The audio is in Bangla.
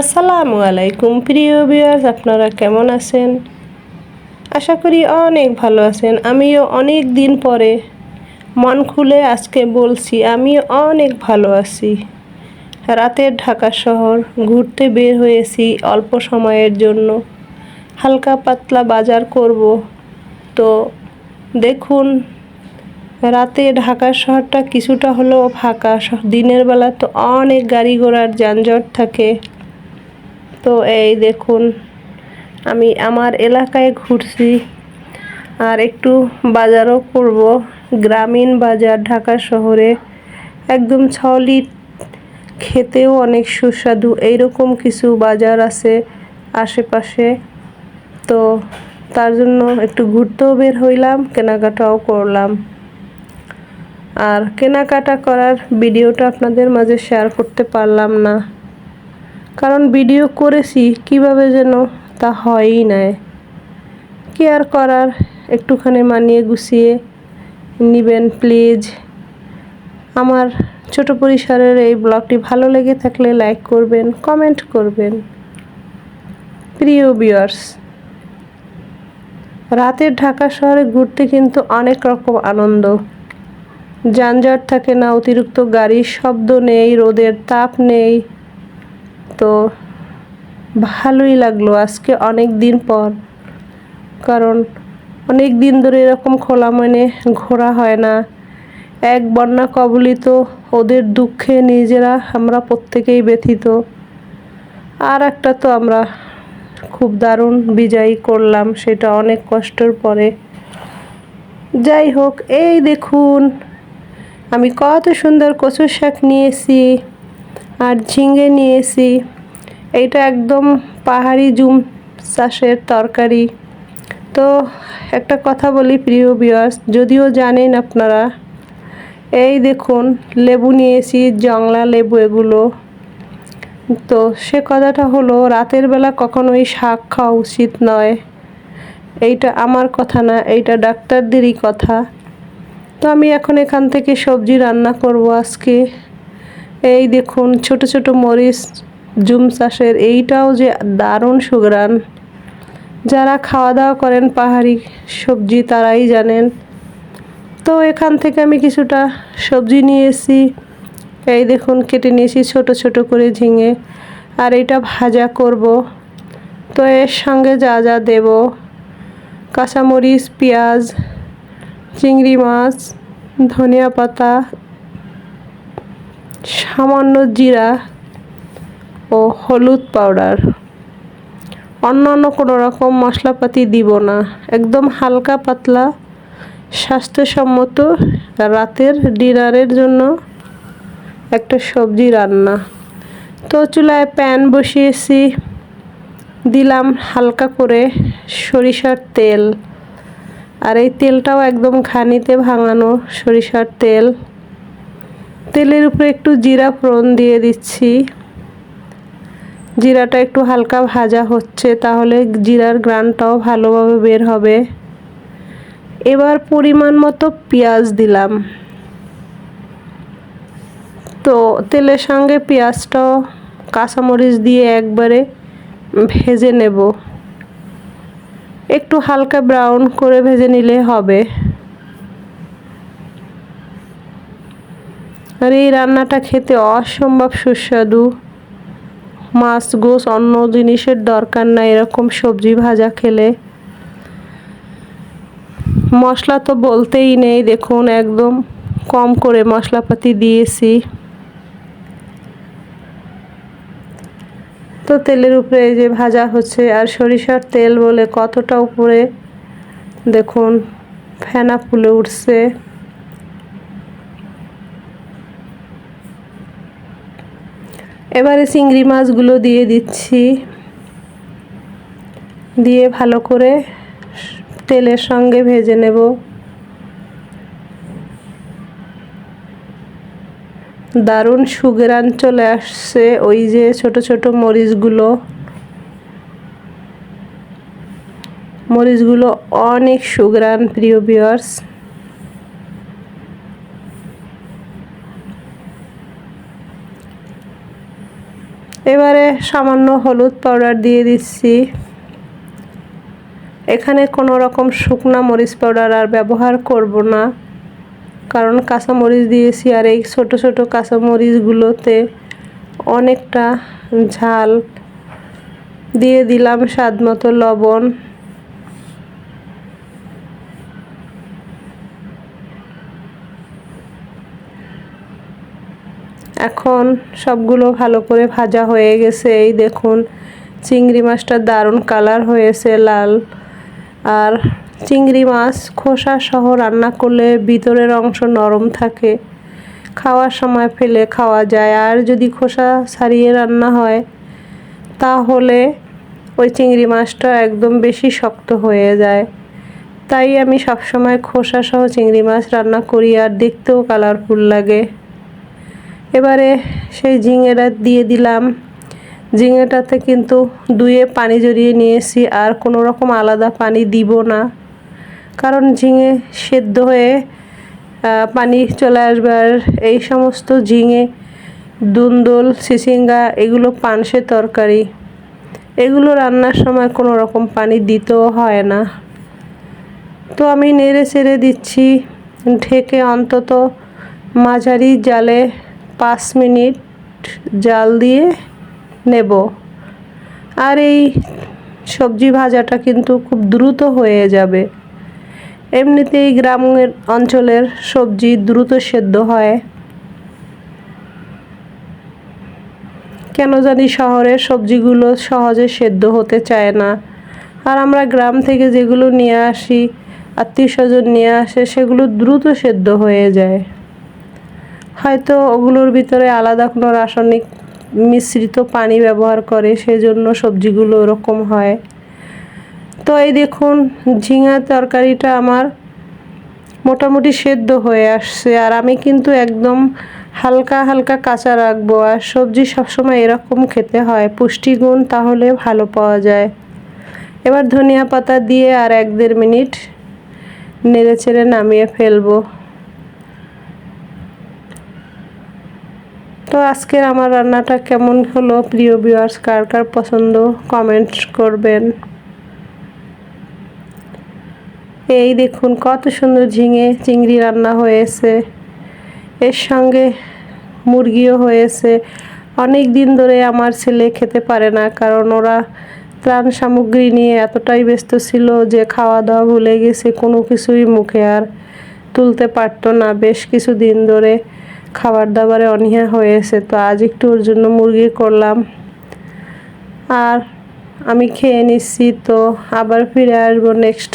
আসসালামু আলাইকুম, প্রিয় বিয়ার্স আপনারা কেমন আছেন? আশা করি অনেক ভালো আছেন। আমিও অনেক দিন পরে মন খুলে আজকে বলছি আমি অনেক ভালো আছি। রাতের ঢাকা শহর, ঘুরতে বের হয়েছি অল্প সময়ের জন্য। হালকা পাতলা বাজার করব। তো দেখুন, রাতে ঢাকা শহরটা কিছুটা হলেও ফাঁকা। দিনের বেলা তো অনেক গাড়ি ঘোড়ার যানজট থাকে। তো এই দেখুন, আমি আমার এলাকায় ঘুরছি আর একটু বাজারও করব। গ্রামীণ বাজার ঢাকা শহরে একদম ছলি খেতেও অনেক সুস্বাদু। এইরকম কিছু বাজার আছে আশেপাশে। তো তার জন্য একটু ঘুরতেও বের হইলাম, কেনাকাটাও করলাম। আর কেনাকাটা করার ভিডিওটা আপনাদের মাঝে শেয়ার করতে পারলাম না। কারণ ভিডিও করেছি, কীভাবে যেন তা হয়ই নাই কি আর করার? একটুখানি মানিয়ে গুছিয়ে নিবেন, প্লিজ। আমার ছোট পরিসরের এই ব্লগটি ভালো লেগে থাকলে লাইক করবেন, কমেন্ট করবেন। প্রিয় বিয়ার্স রাতের ঢাকা শহরে ঘুরতে কিন্তু অনেক রকম আনন্দ। যানজট থাকে না, অতিরিক্ত গাড়ির শব্দ নেই, রোদের তাপ নেই তো ভালোই লাগল আজকে অনেক দিন পর। কারণ অনেক দিন ধরে এরকম খোলা মনে ঘোরা হয় না। এক বন্যা কবলিত ওদের দুঃখে নিজেরা আমরা প্রত্যেকেই ব্যথিত। আর একটা তো আমরা খুব দারুণ বিজয়ী করলাম, সেটা অনেক কষ্টের পরে। যাই হোক, এই দেখুন, আমি কত সুন্দর কচুর শাক নিয়েছি। আর ঝিঙে নিয়েছি। এইটা একদম পাহাড়ি জুম চাষের তরকারি। তো একটা কথা বলি প্রিয় বিয়ার্স যদিও জানেন আপনারা, এই দেখুন, লেবু নিয়েছি, জংলা লেবু এগুলো। তো সে কথাটা হলো, রাতের বেলা কখনোই শাক খাওয়া উচিত নয়। এইটা আমার কথা না, এইটা ডাক্তারদেরই কথা। তো আমি এখন এখান থেকে সবজি রান্না করব আজকে। এই দেখুন, ছোট ছোট মরিচ, জুম চাষের এইটাও যে দারুণ সুগ্রান যারা খাওয়া দাওয়া করেন পাহাড়ি সবজি, তারাই জানেন। তো এখান থেকে আমি কিছুটা সবজি নিয়েছি এই দেখুন, কেটে নিয়েছি ছোট ছোট করে ঝিঙে। আর এটা ভাজা করব। তো এর সঙ্গে যা যা দেব। কাঁচামরিচ, পেঁয়াজ, চিংড়ি মাছ, ধনিয়া পাতা সামান্য জিরা ও হলুদ পাউডার অন্যান্য কোনো রকম মশলাপাতি দিব না। একদম হালকা পাতলা, স্বাস্থ্যসম্মত রাতের ডিনারের জন্য একটা সবজি রান্না। তো চুলায় প্যান বসিয়েছি। দিলাম হালকা করে সরিষার তেল। আর এই তেলটাও একদম খানিতে ভাঙানো সরিষার তেল। তেলের উপরে একটু জিরা ফোড়ন দিয়ে দিচ্ছি। জিরাটা একটু হালকা ভাজা হচ্ছে, তাহলে জিরার গ্রানটাও ভালোভাবে বের হবে। এবার পরিমাণ মতো পেঁয়াজ দিলাম। তো তেলের সঙ্গে পেঁয়াজটাও কাঁচামরিচ দিয়ে একবারে ভেজে নেব। একটু হালকা ব্রাউন করে ভেজে নিলে হবে। আর এই রান্নাটা খেতে অসম্ভব সুস্বাদু। মাছ গোস অন্য জিনিসের দরকার নাই, এরকম সবজি ভাজা খেলে। মশলা তো বলতেই নেই, দেখুন, একদম কম করে মশলাপাতি দিয়েছি। তো তেলের উপরে যে ভাজা হচ্ছে, আর সরিষার তেল বলে কতটা উপরে, দেখুন, ফেনা ফুলে উঠছে। এবারে চিংড়ি মাছগুলো দিয়ে দিচ্ছি। দিয়ে ভালো করে তেলের সঙ্গে ভেজে নেব। দারুণ সুগেরান চলে আসছে ওই যে ছোট ছোট মরিচগুলো। মরিচগুলো অনেক সুগ্রান, প্রিয় বিয়ার্স এবারে সামান্য হলুদ পাউডার দিয়ে দিচ্ছি। এখানে কোনো রকম শুকনা মরিচ পাউডার আর ব্যবহার করব না, কারণ কাঁচামরিচ দিয়েছি আর এই ছোটো ছোটো কাঁচামরিচগুলোতে অনেকটা ঝাল। দিয়ে দিলাম স্বাদ মতো লবণ। এখন সবগুলো ভালো করে ভাজা হয়ে গেছে। এই দেখুন, চিংড়ি মাছটা দারুণ কালার হয়েছে লাল। আর চিংড়ি মাছ খোসা সহ রান্না করলে ভিতরের অংশ নরম থাকে। খাওয়ার সময় ফেলে খাওয়া যায়। আর যদি খোসা ছাড়িয়ে রান্না হয়, তাহলে ওই চিংড়ি মাছটা একদম বেশি শক্ত হয়ে যায়। তাই আমি সবসময় খোসা সহ চিংড়ি মাছ রান্না করি, আর দেখতেও কালারফুল লাগে। এবারে সেই ঝিঙেটা দিয়ে দিলাম। ঝিঙেটাতে কিন্তু দুয়ে পানি জড়িয়ে নিয়েছি, আর কোনো রকম আলাদা পানি দিব না। কারণ ঝিঙে সেদ্ধ হয়ে পানি চলে আসবে, আর এই সমস্ত ঝিঙে, দুন্দল চিচিঙ্গা এগুলো পানসে তরকারি। এগুলো রান্নার সময় কোনো রকম পানি দিতেও হয় না। তো আমি নেড়ে চেড়ে দিচ্ছি, ঢেকে অন্তত মাঝারি জালে পাঁচ মিনিট জাল দিয়ে নেব। আর এই সবজি ভাজাটা কিন্তু খুব দ্রুত হয়ে যাবে। এমনিতেই গ্রামের অঞ্চলের সবজি দ্রুত সেদ্ধ হয়। কেন জানি শহরের সবজিগুলো সহজে সেদ্ধ হতে চায় না। আর আমরা গ্রাম থেকে যেগুলো নিয়ে আসি আত্মীয় স্বজন নিয়ে আসে, সেগুলো দ্রুত সেদ্ধ হয়ে যায়। হয়তো ওগুলোর ভিতরে আলাদা কোনো রাসায়নিক মিশ্রিত পানি ব্যবহার করে, সেজন্য সবজিগুলো ওরকম হয়। তো এই দেখুন, ঝিঙা তরকারিটা আমার মোটামুটি সেদ্ধ হয়ে আসছে, আর আমি কিন্তু একদম হালকা হালকা কাঁচা রাখব, আর সবজি সবসময় এরকম খেতে হয়, পুষ্টিগুণ তাহলে ভালো পাওয়া যায়। এবার ধনিয়া পাতা দিয়ে আর এক দেড় মিনিট নেড়ে চেড়ে নামিয়ে ফেলব। তো আজকের আমার রান্নাটা কেমন হলো? প্রিয় ভিউয়ার্স কার কার পছন্দ? কমেন্ট করবেন। এই দেখুন, কত সুন্দর ঝিঙে, চিংড়ি রান্না হয়েছে। এর সঙ্গে মুরগিও হয়েছে। অনেক দিন ধরে আমার ছেলে খেতে পারে না, কারণ ওরা ত্রাণ সামগ্রী নিয়ে এতটাই ব্যস্ত ছিল যে খাওয়া দাওয়া ভুলে গেছে, কোনো কিছুই মুখে আর তুলতে পারতো না। বেশ কিছু দিন ধরে খাবার দাবারে অনীহা হয়েছে, তো আজ একটু ওর জন্য মুরগি করলাম। আর আমি খেয়ে নিচ্ছি, তো আবার ফিরে আসব নেক্সট